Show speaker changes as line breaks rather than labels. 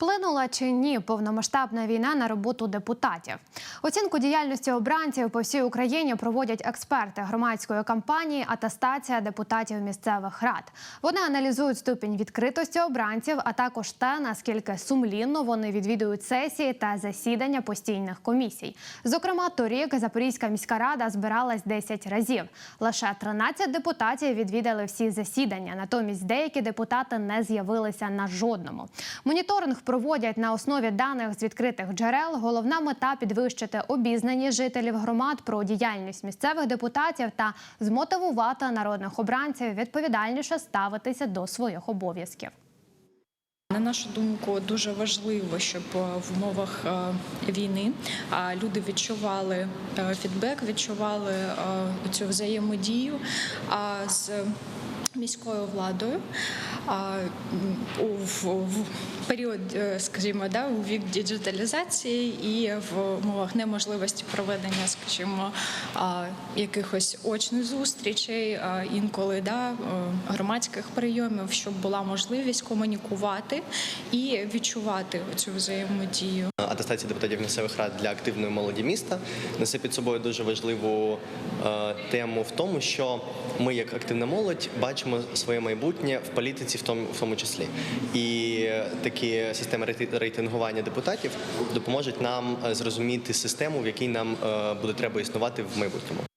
Вплинула чи ні повномасштабна війна на роботу депутатів? Оцінку діяльності обранців по всій Україні проводять експерти громадської кампанії Атестація депутатів місцевих рад. Вони аналізують ступінь відкритості обранців, а також те, наскільки сумлінно вони відвідують сесії та засідання постійних комісій. Зокрема, торік Запорізька міська рада збиралась 10 разів. Лише 13 депутатів відвідали всі засідання. Натомість деякі депутати не з'явилися на жодному. Моніторинг проводять на основі даних з відкритих джерел. Головна мета підвищити обізнаність жителів громад про діяльність місцевих депутатів та змотивувати народних обранців відповідальніше ставитися до своїх обов'язків.
На нашу думку, дуже важливо, щоб е, в умовах е, війни е, люди відчували фідбек, відчували цю взаємодію з міською владою. У період, е, скажімо, да, у вік діджиталізації і в умовах неможливості проведення, скажімо, якихось очних зустрічей, інколи да, е, громадських прийомів, щоб була можливість комунікувати і відчувати цю взаємодію.
Атестація депутатів місцевих рад для активної молоді міста несе під собою дуже важливу е, тему в тому, що ми, як активна молодь, бачимо своє майбутнє в політиці, в тому, в тому числі. І такі системи рейти- рейтингування депутатів допоможуть нам е, зрозуміти систему, в якій нам е, буде треба існувати в майбутньому.